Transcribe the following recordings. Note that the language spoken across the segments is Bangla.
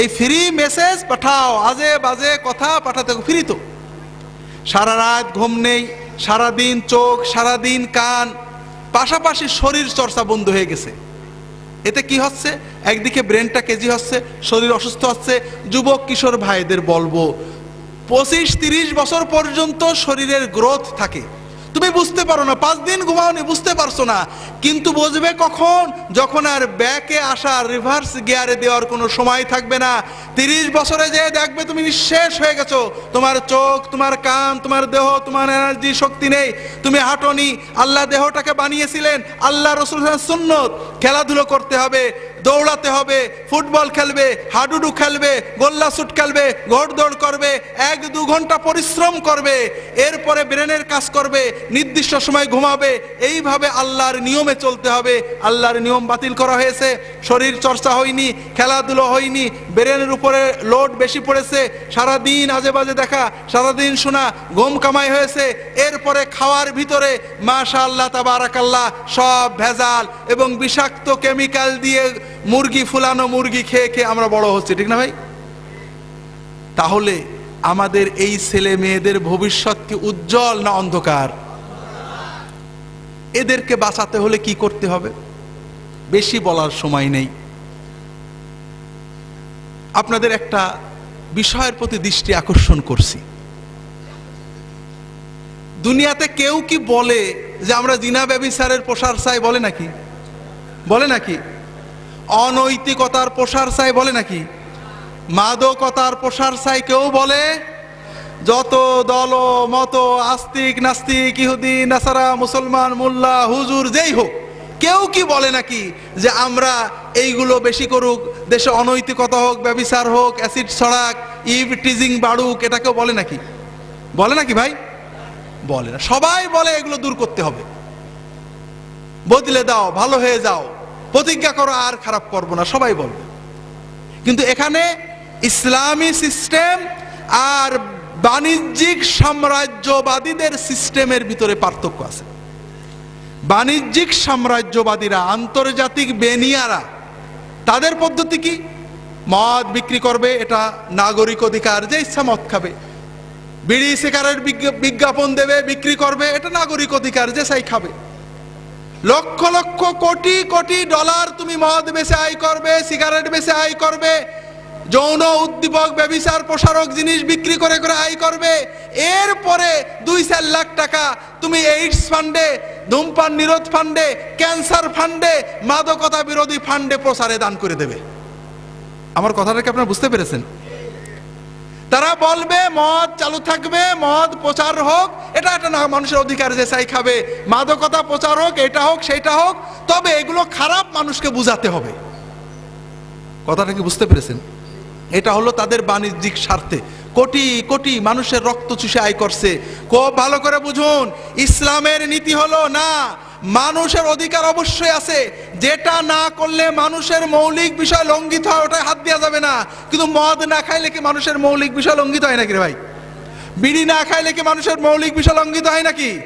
এই ফ্রি মেসেজ পাঠাও, আজে বাজে কথা পাঠাতে ফ্রি তো। সারা রাত ঘুম নেই সারাদিন চোখ সারাদিন কান, পাশাপাশি শরীর চর্চা বন্ধ হয়ে গেছে। এতে কি হচ্ছে? একদিকে ব্রেনটা কেজি হচ্ছে, শরীর অসুস্থ হচ্ছে, যুবক, কিশোর, ভাইদের বলব, পঁচিশ, তিরিশ বছর পর্যন্ত শরীরের গ্রোথ থাকে। তুমি বুঝতে পারো না, পাঁচ দিন ঘুমাওনি, বুঝতে পারছ না। কিন্তু বুঝবে কখন? যখন আর ব্যাকে আসা রিভার্স গিয়ারে দেওয়ার কোনো সময় থাকবে না। তিরিশ বছরে যে দেখবে তুমি নিঃশেষ হয়ে গেছো। তোমার চোখ, তোমার কান, তোমার দেহ, তোমার এনার্জি শক্তি নেই। তুমি হাঁটনি। আল্লাহ দেহটাকে বানিয়েছিলেন। আল্লাহ রসুল সুন্নত খেলাধুলো করতে হবে। দৌড়াতে হবে, ফুটবল খেলবে, হাডুডু খেলবে, গোল্লা শুট খেলবে, ঘোড়দৌড় করবে, এক দু ঘণ্টা পরিশ্রম করবে, এরপরে ব্রেনের কাজ করবে, নির্দিষ্ট সময় ঘুমাবে, এইভাবে আল্লাহর নিয়মে চলতে হবে। আল্লাহর নিয়ম বাতিল করা হয়েছে, শরীর চর্চা হয়নি, খেলাধুলো হয়নি, ব্রেনের উপরে লোড বেশি পড়েছে, সারাদিন আজে বাজে দেখা, সারাদিন শোনা, ঘুম কামাই হয়েছে, এরপরে খাওয়ার ভিতরে মাশা আল্লাহ তাবারাকাল্লাহ, সব ভেজাল এবং বিষাক্ত কেমিক্যাল দিয়ে মুরগি ফুলানো মুরগি খেয়ে খেয়ে আমরা বড় হচ্ছি, ঠিক না ভাই? তাহলে আমাদের এই ছেলে মেয়েদের ভবিষ্যৎ কি উজ্জ্বল না অন্ধকার? এদেরকে বাঁচাতে হলে কি করতে হবে? বেশি বলার সময় নেই। আপনাদের একটা বিষয়ের প্রতি দৃষ্টি আকর্ষণ করছি। দুনিয়াতে কেউ কি বলে যে আমরা জিনা ব্যবিচারের প্রসার চাই বলে নাকি? বলে নাকি? অনৈতিকতার প্রসার চাই বলে নাকি? মাদকতার প্রসার চাই কেউ বলে? যত দল, মত, আস্তিক, নাস্তিক, ইহুদি, নাসারা, মুসলমান, মোল্লা, হুজুর, যেই হোক, কেউ কি বলে নাকি যে আমরা এইগুলো বেশি করুক, দেশে অনৈতিকতা হোক, ব্যবিচার হোক, অ্যাসিড ছড়াক ইভ টিজিং বাড়ুক এটা কেউ বলে নাকি? বলে নাকি ভাই? বলে না। সবাই বলে এগুলো দূর করতে হবে। বদলে দাও, ভালো হয়ে যাও। প্রতিজ্ঞা করো, আর খারাপ করব না, সবাই বলবে। কিন্তু এখানে ইসলামী সিস্টেম আর বাণিজ্যিক সাম্রাজ্যবাদীদের সিস্টেমের ভিতরে পার্থক্য আছে। বাণিজ্যিক সাম্রাজ্যবাদীরা, আন্তর্জাতিক বেনিয়ারা, তাদের পদ্ধতি কি? মদ বিক্রি করবে, এটা নাগরিক অধিকার, যে ইচ্ছা মদ খাবে। বিড়ি, সিগারেট বিজ্ঞাপন দেবে, বিক্রি করবে, এটা নাগরিক অধিকার, যে সাই খাবে। লক্ষ লক্ষ কোটি কোটি ডলার তুমি মদ বেচে আয় করবে, সিগারেট বেচে আয় করবে, যৌন উদ্দীপক ব্যবিচার প্রসারক জিনিস বিক্রি করে করে আয় করবে। এরপরে দুই চার লাখ টাকা তুমি এইডস ফান্ডে ধূমপান নিরোধ ফান্ডে ক্যান্সার ফান্ডে মাদকতা বিরোধী ফান্ডে প্রসারে দান করে দেবে। আমার কথাটাকে আপনারা বুঝতে পেরেছেন? তারা বলবে, মদ চালু থাকবে, মদ প্রচার হোক। এটা একটা না, মানুষের অধিকার যে চাই খাবে। মাদকতা প্রচার হোক, এটা হোক, সেটা হোক। তবে এগুলো খারাপ মানুষকে বুঝাতে হবে। কথাটা কি বুঝতে পেরেছেন? এটা হলো তাদের বাণিজ্যিক স্বার্থে। কোটি কোটি মানুষের রক্ত চুষে আয় করছে। খুব ভালো করে বুঝুন, ইসলামের নীতি হলো না মানুষের অধিকার অবশ্যই আছে। যেটা না করলে মানুষের মৌলিক বিষয় লঙ্ঘিত হয় ওটাই হাত দেওয়া যাবে না। কিন্তু মদ না খাইলে কি মানুষের মৌলিক বিষয় লঙ্ঘিত হয় নাকি ভাই? বিড়ি না খাইলে কি মানুষের মৌলিক বিষয় লঙ্ঘিত হয় নাকি?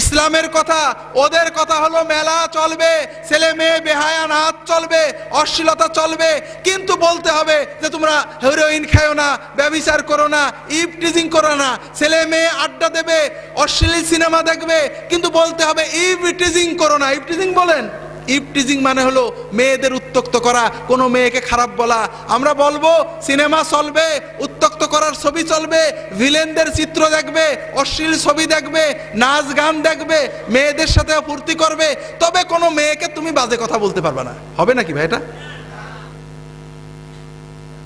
ইসলামের কথা, ওদের কথা হলো মেলা চলবে, ছেলে মেয়ে বেহায়া নাচ চলবে, অশ্লীলতা চলবে, কিন্তু বলতে হবে যে তোমরা হিরোইন খায়ো না, ব্যবিচার করো না ইভ টিজিং করো না, ছেলে মেয়ে আড্ডা দেবে, অশ্লীল সিনেমা দেখবে, কিন্তু বলতে হবে ইফ টিজিং করো না ইভ টিজিং বলেন। ইপটিজিং মানে হলো মেয়েদের উত্তক্ত করা, কোনো মেয়েকে খারাপ বলা। আমরা বলব, সিনেমা চলবে উত্তক্ত করার ছবি চলবে, ভিলেনদের চিত্র দেখবে, অশ্লীল ছবি দেখবে, নাচ গান দেখবে, মেয়েদের সাথে ফুর্তি করবে, তবে কোনো মেয়েকে তুমি বাজে কথা বলতে পারবে না। হবে নাকি ভাই এটা?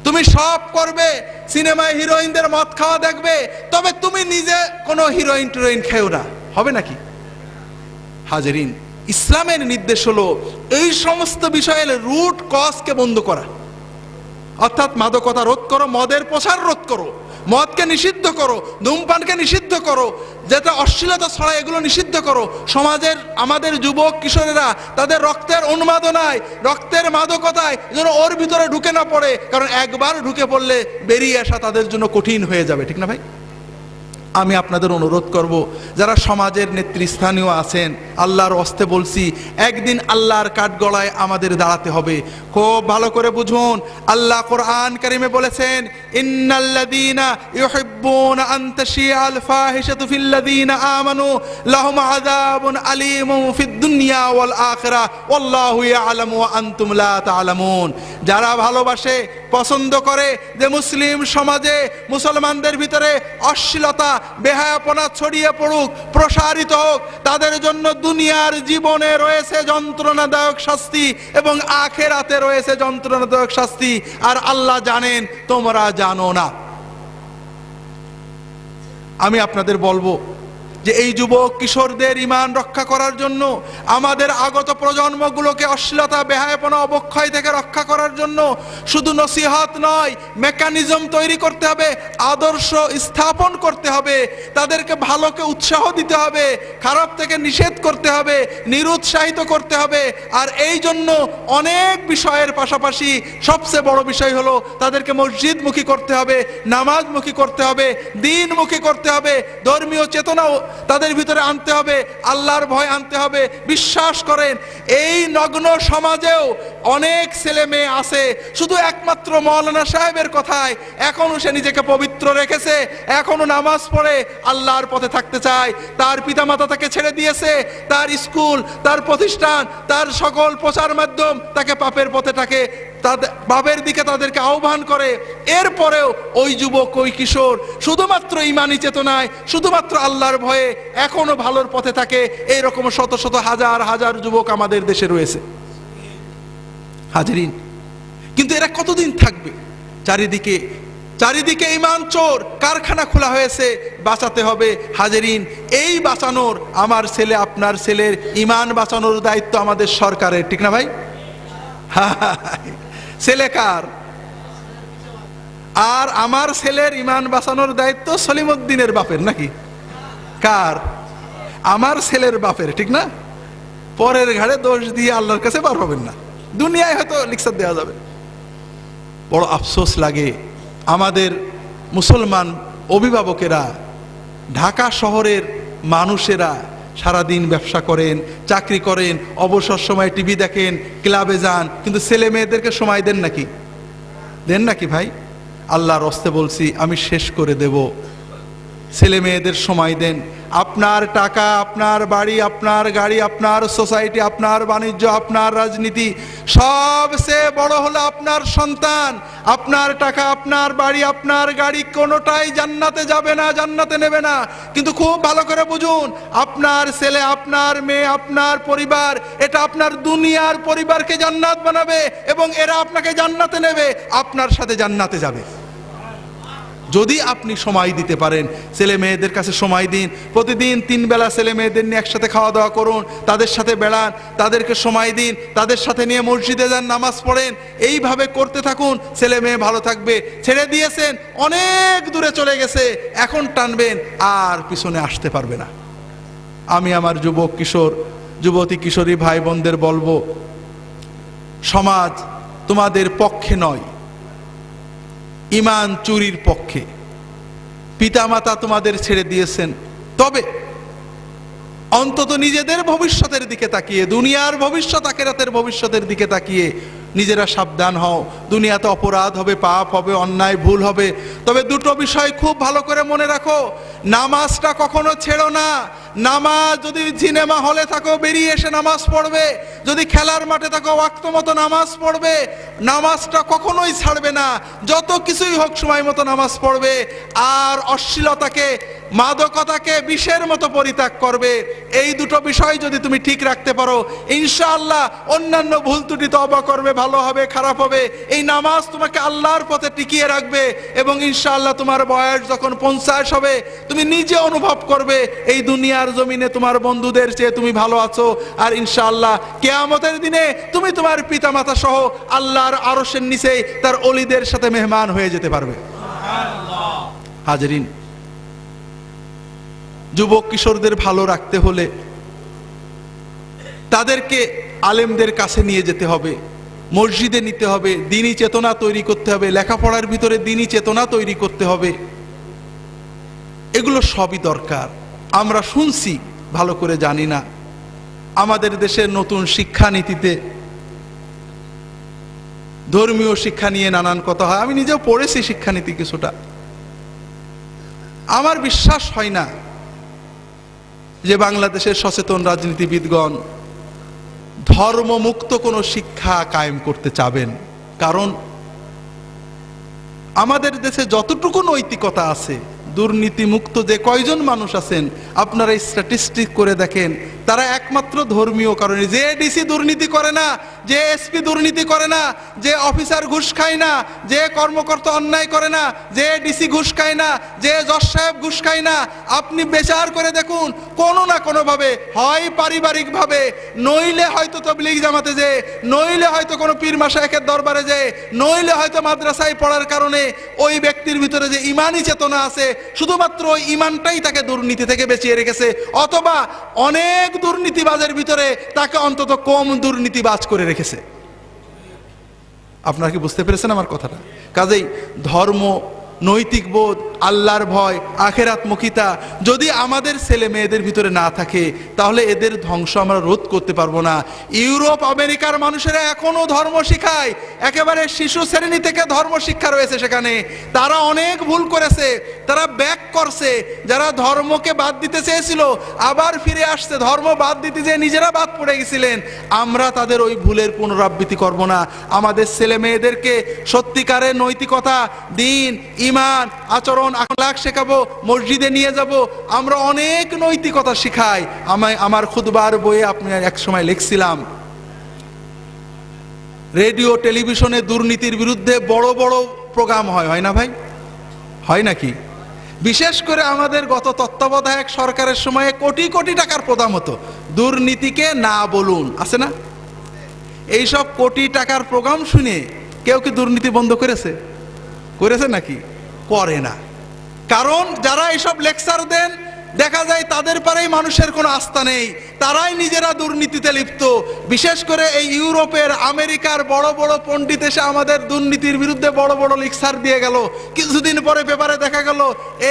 তুমি সব করবে, সিনেমায় হিরোইনদের মদ খাওয়া দেখবে, তবে তুমি নিজে কোনো হিরোইন টিরোইন খেও না। হবে নাকি? হাজারিন। ইসলামের নির্দেশ হলো এই সমস্ত বিষয়ের রুট কজকে বন্ধ করা। অর্থাৎ মাদকতা রোধ করো, মদের প্রসার রোধ করো, মদকে নিষিদ্ধ করো, ধূমপানকে নিষিদ্ধ করো যেটা অশ্লীলতা ছড়া এগুলো নিষিদ্ধ করো। সমাজের, আমাদের যুবক, কিশোরেরা, তাদের রক্তের উন্মাদনায়, রক্তের মাদকতায় যেন ওর ভিতরে ঢুকে না পড়ে, কারণ একবার ঢুকে পড়লে বেরিয়ে আসা তাদের জন্য কঠিন হয়ে যাবে, ঠিক না ভাই? আমি আপনাদের অনুরোধ করব, যারা সমাজের নেতৃস্থানীয় আছেন, আল্লাহর অস্তে বলছি, একদিন আল্লাহর কাঠগড়ায় আমাদের দাঁড়াতে হবে। খুব ভালো করে বুঝুন, আল্লাহ কোরআন কারিমে বলেছেন, ইন্নাল্লাযীনা ইউহিব্বুনা আন তাশিআল ফাহিশাতু ফিল্লাযীনা আমানু, লাহুম আযাবুন আলীমুন ফিদ দুনিয়া ওয়াল আখিরাহ ওয়াল্লাহু ইয়ালামু ওয়া আনতুম লা তা'লামুন যারা ভালোবাসে, পছন্দ করে, যে মুসলিম সমাজে মুসলমানদের ভিতরে অশ্লীলতা বেহায়াপনা ছড়িয়ে পড়ুক, প্রসারিত হোক, তাদের জন্য দুনিয়ার জীবনে রয়েছে যন্ত্রণাদায়ক শাস্তি এবং আখেরাতে রয়েছে যন্ত্রণাদায়ক শাস্তি। আর আল্লাহ জানেন, তোমরা জানো না। আমি আপনাদের বলব যে এই যুবক কিশোরদের ইমান রক্ষা করার জন্য, আমাদের আগত প্রজন্মগুলোকে অশ্লীলতা, বেহায়পনা, অবক্ষয় থেকে রক্ষা করার জন্য শুধু নসিহত নয়, মেকানিজম তৈরি করতে হবে, আদর্শ স্থাপন করতে হবে, তাদেরকে ভালোকে উৎসাহ দিতে হবে, খারাপ থেকে নিষেধ করতে হবে, নিরুৎসাহিত করতে হবে। আর এই জন্য অনেক বিষয়ের পাশাপাশি সবচেয়ে বড় বিষয় হলো, তাদেরকে মসজিদমুখী করতে হবে, নামাজমুখী করতে হবে, দিনমুখী করতে হবে, ধর্মীয় চেতনাও তাদের ভিতরে আনতে হবে, আল্লাহর ভয় আনতে হবে। বিশ্বাস করেন, এই নগ্ন সমাজেও অনেক ছেলে মেয়ে আছে, শুধু একমাত্র মৌলানা সাহেবের কথায় এখনও সে নিজেকে পবিত্র রেখেছে, এখনও নামাজ পড়ে, আল্লাহর পথে থাকতে চায়। তার পিতামাতা তাকে ছেড়ে দিয়েছে, তার স্কুল, তার প্রতিষ্ঠান, তার সকল প্রচার মাধ্যম তাকে পাপের পথে থাকে তাদের দিকে তাদেরকে আহ্বান করে। এরপরেও ওই যুবক, ওই কিশোর শুধুমাত্র ইমানি চেতনায়, শুধুমাত্র আল্লাহর ভয়ে এখনও ভালোর পথে থাকে। এইরকম শত শত হাজার হাজার যুবক আমাদের দেশে রয়েছে। হাজিরিন, কিন্তু এরা কতদিন থাকবে? চারিদিকে চারিদিকে ইমান চোর, কারখানা খোলা হয়েছে, বাঁচাতে হবে। হাজেরিন, এই বাঁচানোর আমার ছেলে, আপনার ছেলের ইমান বাঁচানোর দায়িত্ব আমাদের সরকারের, ঠিক না ভাই? ছেলে কার? আর আমার ছেলের ইমান বাঁচানোর দায়িত্ব সলিমুদ্দিনের বাপের নাকি? কার? আমার ছেলের বাপের, ঠিক না? পরের ঘাড়ে দোষ দিয়ে আল্লাহর কাছে বার হবেন না। দুনিয়ায় হয়তো লিখসার দেওয়া যাবে। বড় আফসোস লাগে আমাদের মুসলমান অভিভাবকেরা, ঢাকা শহরের মানুষেরা সারাদিন ব্যবসা করেন, চাকরি করেন, অবসর সময় টিভি দেখেন, ক্লাবে যান, কিন্তু ছেলে মেয়েদেরকে সময় দেন নাকি? দেন নাকি ভাই? আল্লাহর অস্তে বলছি, আমি শেষ করে দেব। ছেলে মেয়েদের সময় দেন। আপনার টাকা, আপনার বাড়ি, আপনার গাড়ি, আপনার সোসাইটি, আপনার বাণিজ্য, আপনার রাজনীতি সবচেয়ে বড় হলো আপনার সন্তান। আপনার টাকা, আপনার বাড়ি, আপনার গাড়ি কোনোটাই জান্নাতে যাবে না, জান্নাতে নেবে না। কিন্তু খুব ভালো করে বুঝুন, আপনার ছেলে, আপনার মেয়ে, আপনার পরিবার, এটা আপনার দুনিয়ার পরিবারকে জান্নাত বানাবে এবং এরা আপনাকে জান্নাতে নেবে, আপনার সাথে জান্নাতে যাবে। যদি আপনি সময় দিতে পারেন, ছেলে মেয়েদের কাছে সময় দিন। প্রতিদিন তিন বেলা ছেলে মেয়েদের নিয়ে একসাথে খাওয়া দাওয়া করুন, তাদের সাথে বেড়ান, তাদেরকে সময় দিন, তাদের সাথে নিয়ে মসজিদে যান, নামাজ পড়েন। এইভাবে করতে থাকুন, ছেলে মেয়ে ভালো থাকবে। ছেড়ে দিয়েছেন, অনেক দূরে চলে গেছে, এখন টানবেন, আর পিছনে আসতে পারবে না। আমি আমার যুবক কিশোর, যুবতী কিশোরী ভাই বোনদের বলব, সমাজ তোমাদের পক্ষে নয়। ইমান চুরির পক্ষে। পিতামাতা তোমাদের ছেড়ে দিয়েছেন। তবে অন্তত নিজেদের ভবিষ্যতের দিকে তাকিয়ে, দুনিয়ার ভবিষ্যৎ আখেরাতের ভবিষ্যতের দিকে তাকিয়ে নিজেরা সাবধান হও। দুনিয়াতে অপরাধ হবে, পাপ হবে, অন্যায়, ভুল হবে। তবে দুটো বিষয় খুব ভালো করে মনে রাখো। নামাজটা কখনো ছেড়ো না। নামাজ যদি সিনেমা হলে থাকো, বেরিয়ে এসে নামাজ পড়বে। যদি খেলার মাঠে থাকো, ওয়াক্ত মতো নামাজ পড়বে। নামাজটা কখনোই ছাড়বে না। যত কিছুই হোক, সময় মতো নামাজ পড়বে। আর অশ্লীলতাকে মাদকতাকে বিষের মতো পরিত্যাগ করবে। এই দুটো বিষয় যদি তুমি ঠিক রাখতে পারো, ইনশাআল্লাহ অন্যান্য ভুল ত্রুটি তবা করবে, ভালো হবে, খারাপ হবে। এই নামাজ তোমাকে আল্লাহর পথে টিকিয়ে রাখবে এবং ইনশাআল্লাহ তোমার বয়স যখন পঞ্চাশ হবে, তুমি নিজে অনুভব করবে, এই দুনিয়ার জমিনে তোমার বন্ধুদের চেয়ে তুমি ভালো আছো। আর ইনশাআল্লাহ কেয়ামতের দিনে তুমি তোমার পিতামাতা সহ আল্লাহর আরশের নিচে তার অলিদের সাথে মেহমান হয়ে যেতে পারবে। হাজরিন যুবক কিশোরদের ভালো রাখতে হলে তাদেরকে আলেমদের কাছে নিয়ে যেতে হবে, মসজিদে নিতে হবে, দিনই চেতনা তৈরি করতে হবে, লেখাপড়ার ভিতরে দিনই চেতনা তৈরি করতে হবে। এগুলো সবই দরকার। আমরা শুনছি, ভালো করে জানি না। আমাদের দেশের নতুন শিক্ষানীতিতে ধর্মীয় শিক্ষা নিয়ে নানান কথা হয়। আমি নিজেও পড়েছি শিক্ষানীতি কিছুটা। আমার বিশ্বাস হয় না যে বাংলাদেশের সচেতন রাজনীতিবিদগণ ধর্মমুক্ত কোনো শিক্ষা কায়েম করতে চাবেন। কারণ আমাদের দেশে যতটুকু নৈতিকতা আছে, দুর্নীতিমুক্ত যে কয়জন মানুষ আছেন, আপনারা স্ট্যাটিস্টিক করে দেখেন তারা একমাত্র ধর্মীয় কারণে। যে ডিসি দুর্নীতি করে না, যে এসপি দুর্নীতি করে না, যে অফিসার ঘুষ খায় না, যে কর্মকর্তা অন্যায় করে না, যে ডিসি ঘুষ খায় না, যে জজ সাহেব ঘুষ খায় না, আপনি বেচার করে দেখুন, কোনো না কোনোভাবে হয় পারিবারিকভাবে। নইলে হয়তো তবলিগ জামাতে যে নইলে হয়তো কোনো পীর মাসায়েকের দরবারে যে নইলে হয়তো মাদ্রাসায় পড়ার কারণে ওই ব্যক্তির ভিতরে যে ইমানই চেতনা আছে, শুধুমাত্র ওই ইমানটাই তাকে দুর্নীতি থেকে বেঁচিয়ে রেখেছে। অথবা অনেক দুর্নীতিবাজের ভিতরে তাকে অন্তত কম দুর্নীতিবাজ করে রেখেছে। আপনারা কি বুঝতে পেরেছেন আমার কথাটা? কাজেই ধর্ম নৈতিক বোধ, আল্লাহর ভয় আখেরাত্মকিতা যদি আমাদের ছেলে মেয়েদের ভিতরে না থাকে, তাহলে এদের ধ্বংস আমরা রোধ করতে পারব না। ইউরোপ, আমেরিকার মানুষেরা এখনও ধর্ম শিখায়। একেবারে শিশু শ্রেণি থেকে ধর্ম শিক্ষা রয়েছে সেখানে। তারা অনেক ভুল করেছে, তারা ব্যাক করছে। যারা ধর্মকে বাদ দিতে চেয়েছিল, আবার ফিরে আসছে। ধর্ম বাদ দিতে যে নিজেরা বাদ পড়ে গেছিলেন। আমরা তাদের ওই ভুলের পুনরাবৃত্তি করব না। আমাদের ছেলে মেয়েদেরকে সত্যিকারের নৈতিকতা, দিন ইমান, আচরণ, আখলাখ শেখাবো, মসজিদে নিয়ে যাব। আমরা অনেক নৈতিকতা শিখাই। আমায়, আমার খুদবার বইয়ে আপনি এক সময় লিখছিলাম। রেডিও, টেলিভিশনে দুর্নীতির বিরুদ্ধে বড় বড় প্রোগ্রাম হয়। হয় না ভাই? হয় নাকি? বিশেষ করে আমাদের গত তত্ত্বাবধায়ক সরকারের সময়ে কোটি কোটি টাকার প্রদান হতো। দুর্নীতিকে না বলুন। আছে না? এইসব কোটি টাকার প্রোগ্রাম শুনে কেউ কি দুর্নীতি বন্ধ করেছে? করেছে নাকি? করে না। কারণ যারা এইসব লেকচার দেন, দেখা যায় তাদের পারেই মানুষের কোনো আস্থা নেই। তারাই নিজেরা দুর্নীতিতে লিপ্ত। বিশেষ করে এই ইউরোপের, আমেরিকার বড় বড় পণ্ডিত এসে আমাদের দুর্নীতির বিরুদ্ধে বড় বড় লেকচার দিয়ে গেল। কিছুদিন পরে পেপারে দেখা গেল,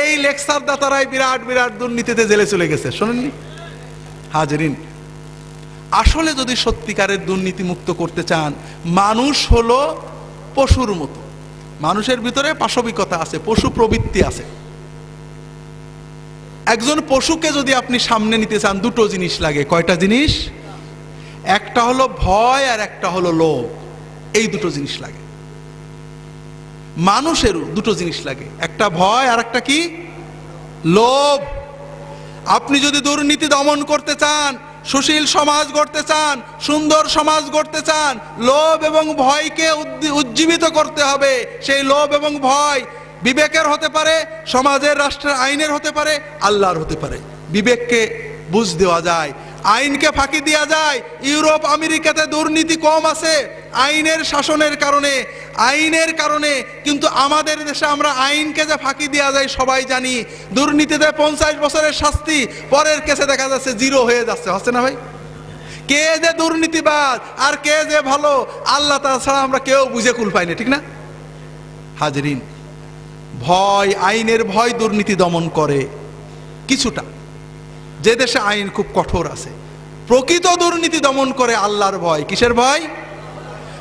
এই লেকচার দাতারাই বিরাট বিরাট দুর্নীতিতে জেলে চলে গেছে। শোনেননি? হাজরিন, আসলে যদি সত্যিকারের দুর্নীতি মুক্ত করতে চান, মানুষ হলো পশুর মতো। মানুষের ভিতরে পাশবিকতা আছে, পশু প্রবৃত্তি আছে। একজন পশুকে যদি আপনি সামনে নিতে চান, দুটো জিনিস লাগে। কয়টা জিনিস? একটা হলো ভয় আর একটা হলো লোভ। এই দুটো জিনিস লাগে। মানুষেরও দুটো জিনিস লাগে। একটা ভয় আর একটা কি? লোভ। আপনি যদি দুর্নীতি দমন করতে চান সুশীল সমাজ গড়তে চান, সুন্দর সমাজ গড়তে চান, লোভ এবং ভয়কে উজ্জীবিত করতে হবে। সেই লোভ এবং ভয় বিবেকের হতে পারে, সমাজের রাষ্ট্রের আইনের হতে পারে, আল্লাহর হতে পারে। বিবেককে বুঝ দেওয়া যায়। আইনকে ফাঁকি দেওয়া যায়। ইউরোপ, আমেরিকাতে দুর্নীতি কম আছে। আইনের শাসনের কারণে, আইনের কারণে কিন্তু আমাদের দেশে আমরা আইনকে যে ফাঁকি দেওয়া যায় সবাই জানি। দুর্নীতিতে পঞ্চাশ বছরের শাস্তি, পরের কেসে দেখা যাচ্ছে জিরো হয়ে যাচ্ছে। হচ্ছে না ভাই? কে যে দুর্নীতিবাদ আর কে যে ভালো, আল্লাহ তাছাড়া আমরা কেউ বুঝে কুল পাইনি, ঠিক না? হাজরিন, ভয়, আইনের ভয় দুর্নীতি দমন করে। কিছুটা। যে দেশে আইন খুব কঠোর আছে, প্রকৃত দুর্নীতি দমন করে আল্লাহর ভয়। কিসের ভয়?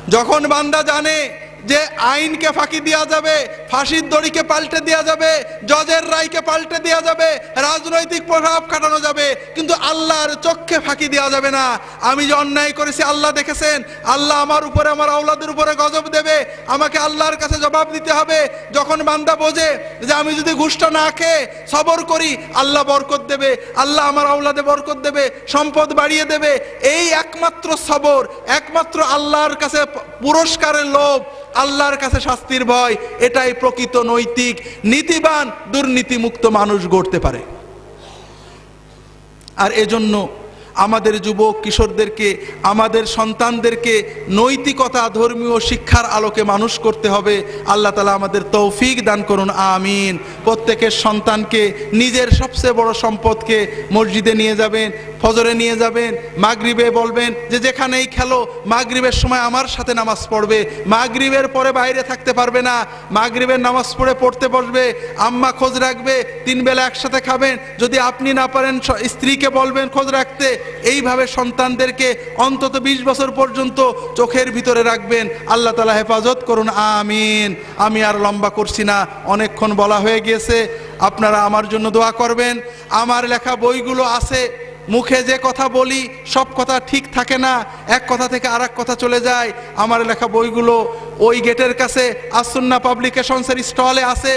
যখন বান্দা জানে যে আইনকে ফাঁকি দেওয়া যাবে, ফাঁসির দড়িকে পাল্টে দেওয়া যাবে, জজের রায়কে পাল্টে দেওয়া যাবে, রাজনৈতিক প্রভাব কাটানো যাবে, কিন্তু আল্লাহর চোখে ফাঁকি দেওয়া যাবে না। আমি যে অন্যায় করেছি, আল্লাহ দেখেছেন। আল্লাহ আমার উপরে, আমার আওলাদের উপরে গজব দেবে। আমাকে আল্লাহর কাছে জবাব দিতে হবে। যখন বান্দা বোঝে যে আমি যদি ঘুষটা না খেয়ে সবর করি, আল্লাহ বরকত দেবে, আল্লাহ আমার আওলাদে বরকত দেবে, সম্পদ বাড়িয়ে দেবে। এই একমাত্র সবর, একমাত্র আল্লাহর কাছে পুরস্কারের লোভ আল্লাহর কাছে শাস্তির ভয় এটাই প্রকৃত নৈতিক নীতিবান দুর্নীতিমুক্ত মানুষ গড়তে পারে। আর এজন্য আমাদের যুবক কিশোরদেরকে, আমাদের সন্তানদেরকে নৈতিকতা, ধর্মীয় শিক্ষার আলোকে মানুষ করতে হবে। আল্লাহ তালা আমাদের তৌফিক দান করুন, আমিন। প্রত্যেকের সন্তানকে নিজের সবচেয়ে বড় সম্পদকে মসজিদে নিয়ে যাবেন, ফজরে নিয়ে যাবেন, মাগরিবে বলবেন যে যেখানেই খেলো, মাগরিবের সময় আমার সাথে নামাজ পড়বে। মাগরিবের পরে বাইরে থাকতে পারবে না। মাগরিবের নামাজ পড়ে পড়তে বসবে, আম্মা খোঁজ রাখবে, তিন বেলা একসাথে খাবেন। যদি আপনি না পারেন, স্ত্রীকে বলবেন খোঁজ রাখতে। এইভাবে সন্তানদেরকে অন্তত বিশ বছর পর্যন্ত চোখের ভিতরে রাখবেন। আল্লাহ তালা হেফাজত করুন, আমিন। আমি আর লম্বা করছি না, অনেকক্ষণ বলা হয়ে গিয়েছে। আপনারা আমার জন্য দোয়া করবেন। আমার লেখা বইগুলো আছে। মুখে যে কথা বলি, সব কথা ঠিক থাকে না। এক কথা থেকে আর কথা চলে যায়। আমার লেখা বইগুলো ওই গেটের কাছে আসুন্না পাবলিকেশনসের স্টলে আছে।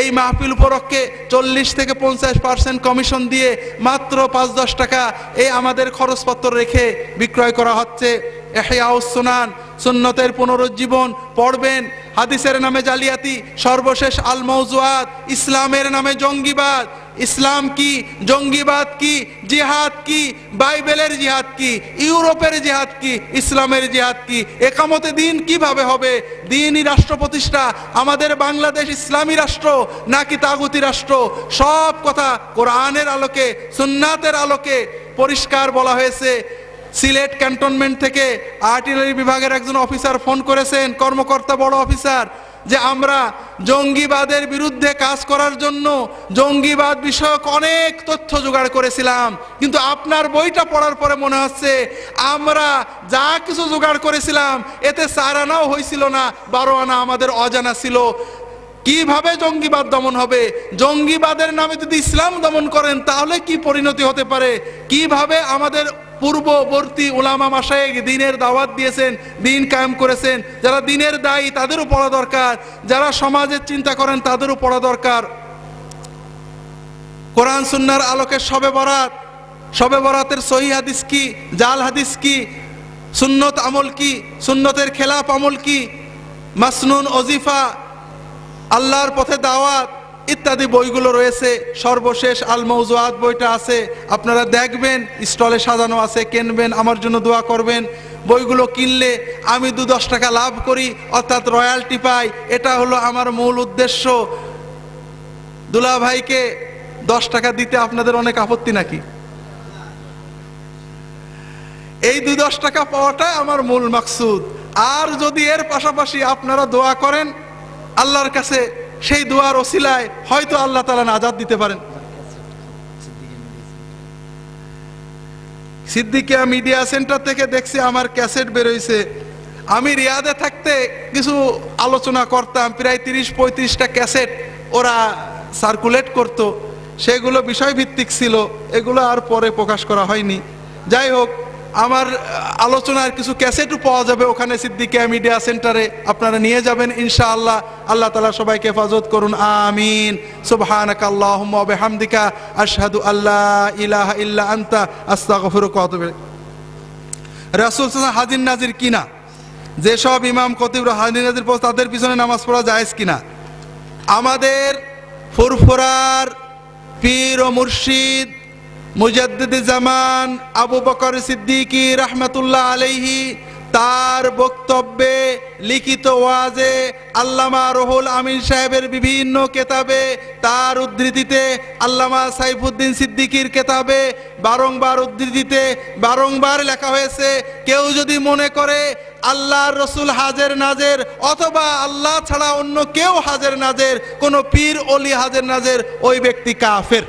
এই মাহফিল উপলক্ষে চল্লিশ থেকে পঞ্চাশ পার্সেন্ট কমিশন দিয়ে মাত্র পাঁচ দশ টাকা এই আমাদের খরচপত্র রেখে বিক্রয় করা হচ্ছে। এহিয়াউসুনান সুন্নতের পুনরুজ্জীবন, পড়বেন। হাদিসের নামে জালিয়াতি, সর্বশেষ আল মৌজুয়াত ইসলামের নামে জঙ্গিবাদ। ইসলাম কি, জঙ্গিবাদ কি, জিহাদ কি, বাইবেলের জিহাদ কি, ইউরোপের জিহাদ কি, ইসলামের জিহাদ কি, একামতে দিন কীভাবে হবে? দিনই রাষ্ট্র প্রতিষ্ঠা, আমাদের বাংলাদেশ ইসলামী রাষ্ট্র নাকি তাগুতি রাষ্ট্র? সব কথা কোরআনের আলোকে, সুন্নাতের আলোকে পরিষ্কার বলা হয়েছে। সিলেট ক্যান্টনমেন্ট থেকে আর্টিলারি বিভাগের একজন অফিসার ফোন করেছেন, কর্মকর্তা বড় অফিসার, যে আমরা জঙ্গিবাদের বিরুদ্ধে কাজ করার জন্য জঙ্গিবাদ বিষয়ক অনেক তথ্য জোগাড় করেছিলাম। কিন্তু আপনার বইটা পড়ার পরে মনে হচ্ছে আমরা যা কিছু জোগাড় করেছিলাম, এতে চার আনাও হয়েছিল না, বারো আনা আমাদের অজানা ছিল। কীভাবে জঙ্গিবাদ দমন হবে? জঙ্গিবাদের নামে যদি ইসলাম দমন করেন, তাহলে কি পরিণতি হতে পারে? কীভাবে আমাদের পূর্ববর্তী উলামা মাসায়েক দিনের দাওয়াত দিয়েছেন, দিন কায়েম করেছেন। যারা দিনের দায়ী, তাদেরও পড়া দরকার। যারা সমাজের চিন্তা করেন, তাদেরও পড়া দরকার। কোরআন সুন্নার আলোকে সবে বরাত। সবে বরাতের সহি হাদিস কি? জাল হাদিস কি? সুন্নত আমল কি? সুন্নতের খেলাফ আমল কি? মাসনুন অজিফা আল্লাহর পথে দাওয়াত। ইত্যাদি বইগুলো রয়েছে, সর্বশেষ আল মৌজুয়াত বইটা আছে, আপনারা দেখবেন, স্টলে সাজানো আছে, কিনবেন, আমার জন্য দোয়া করবেন। বইগুলো কিনলে আমি দু দশ টাকা লাভ করি, অর্থাৎ রয়্যালটি পাই, এটা হলো আমার মূল উদ্দেশ্য। দুলা ভাইকে দশ টাকা দিতে আপনাদের অনেক আপত্তি নাকি? এই দু দশ টাকা পাওয়াটা আমার মূল মাকসুদ। আর যদি এর পাশাপাশি আপনারা দোয়া করেন, আল্লাহর কাছে সেই দোয়ার ওসিলায় হয়তো আল্লাহ তালা নাজাদ দিতে পারেন। সিদ্দিকিয়া মিডিয়া সেন্টার থেকে দেখছি আমার ক্যাসেট বেরোইছে। আমি রিয়াদে থাকতে কিছু আলোচনা করতাম, প্রায় তিরিশ পঁয়ত্রিশটা ক্যাসেট ওরা সার্কুলেট করত। সেগুলো বিষয়ভিত্তিক ছিল, এগুলো আর পরে প্রকাশ করা হয়নি। যাই হোক আমার আলোচনার কিছু ক্যাসেটও পাওয়া যাবে ওখানে সিদ্দিকিয়া মিডিয়া সেন্টারে। আপনারা নিয়ে যাবেন, ইনশাআল্লাহ। আল্লাহ তালা সবাইকে হেফাজত করুন। আমিন। সুবহানাকা আল্লাহুম্মা ওয়া বিহামদিকা। আশহাদু ইল্লা আনতা। আস্তাগফিরুকা ওয়া রাসূল সাল্লাল্লাহু হাজির নাজির কিনা? যেসব ইমাম, খতিব হাজির নাজির পোস্ট তাদের পিছনে নামাজ পড়া জায়েজ কিনা? আমাদের ফুরফুরার পীর ও মুর্শিদ মুজাদ্দিদ জামান আবু বকর সিদ্দিকী রহমতুল্লাহ আলাইহি তার বক্তব্যে লিখিত ওয়াজে আল্লামা রহুল আমিন সাহেবের বিভিন্ন কেতাবে তার উদ্ধৃতিতে আল্লামা সাইফুদ্দিন সিদ্দিকীর কেতাবে বারংবার উদ্ধৃতিতে বারংবার লেখা হয়েছে, কেউ যদি মনে করে আল্লাহর রসুল হাজের নাজের অথবা আল্লাহ ছাড়া অন্য কেউ হাজের নাজের, কোনো পীর অলি হাজের নাজের, ওই ব্যক্তি কাফের।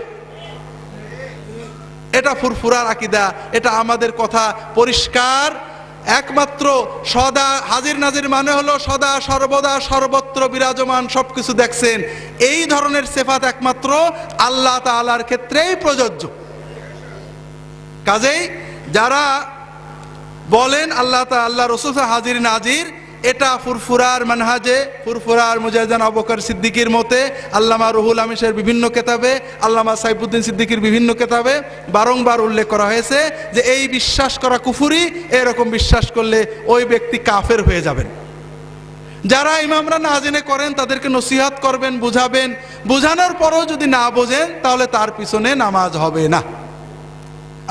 এটা ফুরফুরার আকিদা, এটা আমাদের কথা পরিষ্কার। একমাত্র সদা হাজির নাজির মানে হলো সদা সর্বদা সর্বত্র বিরাজমান, সবকিছু দেখছেন। এই ধরনের সেফাত একমাত্র আল্লাহ তাআলার ক্ষেত্রেই প্রযোজ্য। কাজেই যারা বলেন আল্লাহ তা, আল্লাহ রসুল হাজির নাজির এটা ফুরফুরার মানহাজে, ফুরফুরার মুজাহিদান আবকর সিদ্দিকির মতে, আল্লামা রুহুল আমিশের বিভিন্ন কেতাবে, আল্লামা সাইফুদ্দিন সিদ্দিকির বিভিন্ন কেতাবে বারংবার উল্লেখ করা হয়েছে যে এই বিশ্বাস করা কুফুরি, এরকম বিশ্বাস করলে ওই ব্যক্তি কাফের হয়ে যাবেন। যারা ইমামরা না জেনে করেন, তাদেরকে নসিহাত করবেন, বুঝাবেন। বুঝানোর পরও যদি না বোঝেন, তাহলে তার পিছনে নামাজ হবে না।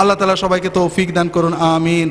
আল্লাহ তালা সবাইকে তৌফিক দান করুন, আমিন।